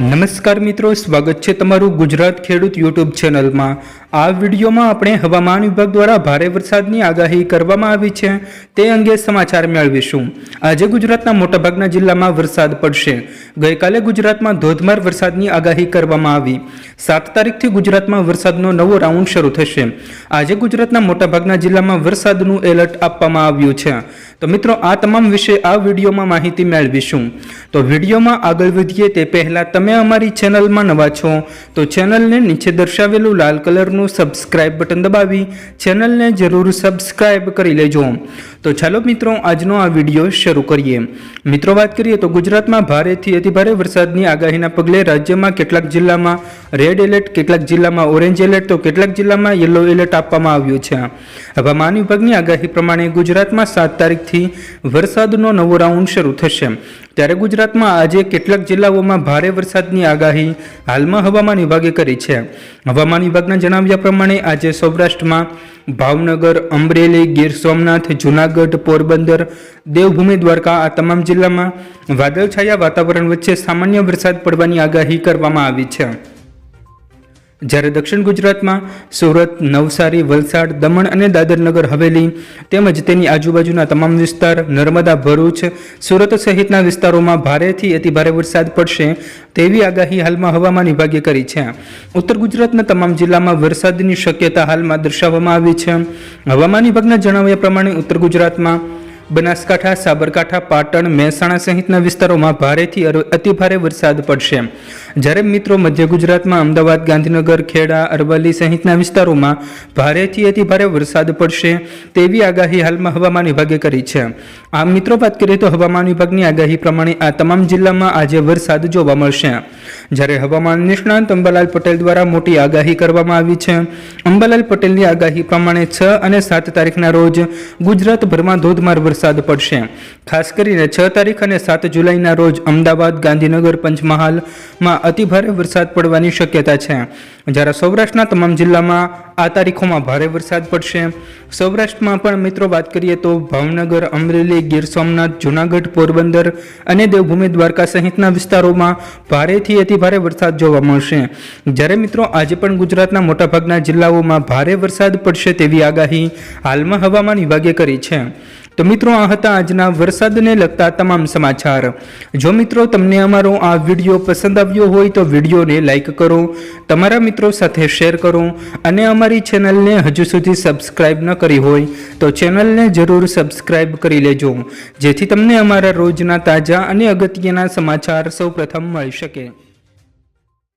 નમસ્કાર મિત્રો, સ્વાગત છે તમારું ગુજરાત ખેડૂત યુટ્યુબ ચેનલમાં. આ વિડીયોમાં આપણે હવામાન વિભાગ દ્વારા ભારે વરસાદની આગાહી કરવામાં આવી છે. તે અંગે સમાચાર મેળવીશું. આજે ગુજરાતના મોટાભાગના જિલ્લામાં વરસાદ પડશે. ગઈકાલે ગુજરાતમાં ધોધમાર વરસાદની આગાહી કરવામાં આવી. સાત તારીખથી ગુજરાતમાં વરસાદનો નવો રાઉન્ડ શરૂ થશે. આજે ગુજરાતના મોટાભાગના જિલ્લામાં વરસાદનું એલર્ટ આપવામાં આવ્યું છે. તો મિત્રો, આ તમામ વિશે આ વિડીયોમાં માહિતી મેળવીશું. તો વિડીયોમાં આગળ વધીએ તે પહેલાં તમે અમારી ચેનલમાં નવા છો, તો ચેનલને નીચે દર્શાવેલું લાલ કલરનું સબસ્ક્રાઇબ બટન દબાવી ચેનલને જરૂર સબસ્ક્રાઇબ કરી લેજો. તો ચાલો મિત્રો, આજનો આ વીડિયો શરૂ કરીએ. મિત્રો, વાત કરીએ તો ગુજરાતમાં ભારેથી અતિભારે વરસાદની આગાહીના પગલે રાજ્યમાં કેટલાક જિલ્લામાં રેડ એલર્ટ કેટલાક જિલ્લામાં ઓરેન્જ એલર્ટ તો કેટલાક જિલ્લામાં યલો એલર્ટ આપવામાં આવ્યું છે. હવામાન વિભાગની આગાહી પ્રમાણે ગુજરાતમાં સાત તારીખથી વરસાદનો નવો રાઉન્ડ શરૂ થશે. ત્યારે ગુજરાતમાં આજે કેટલાક જિલ્લાઓમાં ભારે વરસાદની આગાહી હાલમાં હવામાન વિભાગે કરી છે. હવામાન વિભાગના જણાવ્યા પ્રમાણે આજે સૌરાષ્ટ્રમાં ભાવનગર, અમરેલી, ગીર સોમનાથ, જૂનાગઢ, પોરબંદર, દેવભૂમિ, દ્વારકા આ તમામ જિલ્લામાં વાદળછાયા વાતાવરણ વચ્ચે સામાન્ય વરસાદ પડવાની આગાહી કરવામાં આવી છે. જ્યારે દક્ષિણ ગુજરાતમાં સુરત, નવસારી, વલસાડ, દમણ અને દાદરનગર, હવેલી તેમજ તેની આજુબાજુના તમામ વિસ્તાર નર્મદા, ભરૂચ, સુરત સહિતના વિસ્તારોમાં ભારેથી અતિભારે વરસાદ પડશે તેવી આગાહી હાલમાં હવામાન વિભાગે કરી છે. ઉત્તર ગુજરાતના તમામ જિલ્લામાં વરસાદની શક્યતા હાલમાં દર્શાવવામાં આવી છે. હવામાન વિભાગના જણાવ્યા પ્રમાણે ઉત્તર ગુજરાતમાં બનાસકાંઠા, સાબરકાંઠા, પાટણ, મહેસાણા સહિતના વિસ્તારોમાં ભારેથી અતિભારે વરસાદ પડશે. જ્યારે મિત્રો મધ્ય ગુજરાતમાં અમદાવાદ, ગાંધીનગર, ખેડા, અરવલ્લી સહિતના વિસ્તારોમાં ભારેથી અતિભારે વરસાદ પડશે તેવી આગાહી હાલમાં હવામાન વિભાગે કરી છે. આમ મિત્રો વાત કરીએ તો હવામાન વિભાગની આગાહી પ્રમાણે આ તમામ જિલ્લામાં આજે વરસાદ જોવા મળશે. જ્યારે હવામાન નિષ્ણાંત અંબાલાલ પટેલ દ્વારા મોટી આગાહી કરવામાં આવી છે. અંબાલાલ પટેલની આગાહી પ્રમાણે છ અને સાત તારીખના રોજ ગુજરાતભરમાં ધોધમાર વરસાદ પડશે. ખાસ કરીને છ તારીખ અને સાત જુલાઈના રોજ અમદાવાદ, ગાંધીનગર, પંચમહાલમાં અતિભારે વરસાદ પડવાની શક્યતા છે. જ્યારે સૌરાષ્ટ્રના તમામ જિલ્લામાં આ તારીખોમાં ભારે વરસાદ પડશે. સૌરાષ્ટ્રમાં પણ મિત્રો વાત કરીએ તો ભાવનગર, અમરેલી, ગીર સોમનાથ, જૂનાગઢ, પોરબંદર અને દેવભૂમિ દ્વારકા સહિતના વિસ્તારોમાં ભારેથી અતિભારે વરસાદ જોવા મળશે. જ્યારે મિત્રો આજે પણ ગુજરાતના મોટાભાગના જિલ્લાઓમાં ભારે વરસાદ પડશે તેવી આગાહી હાલમાં હવામાન વિભાગે કરી છે. તો મિત્રો આ હતા આજના વરસાદને લગતા તમામ સમાચાર. જો મિત્રો તમને અમારો આ વીડિયો પસંદ આવ્યો હોય તો વિડીયોને લાઇક કરો, તમારા મિત્રો સાથે શેર કરો અને અમારી ચેનલને હજુ સુધી સબસ્ક્રાઇબ ન કરી હોય તો ચેનલને જરૂર સબસ્ક્રાઇબ કરી લેજો, જેથી તમને અમારા રોજના તાજા અને અગત્યના સમાચાર સૌપ્રથમ મળી શકે.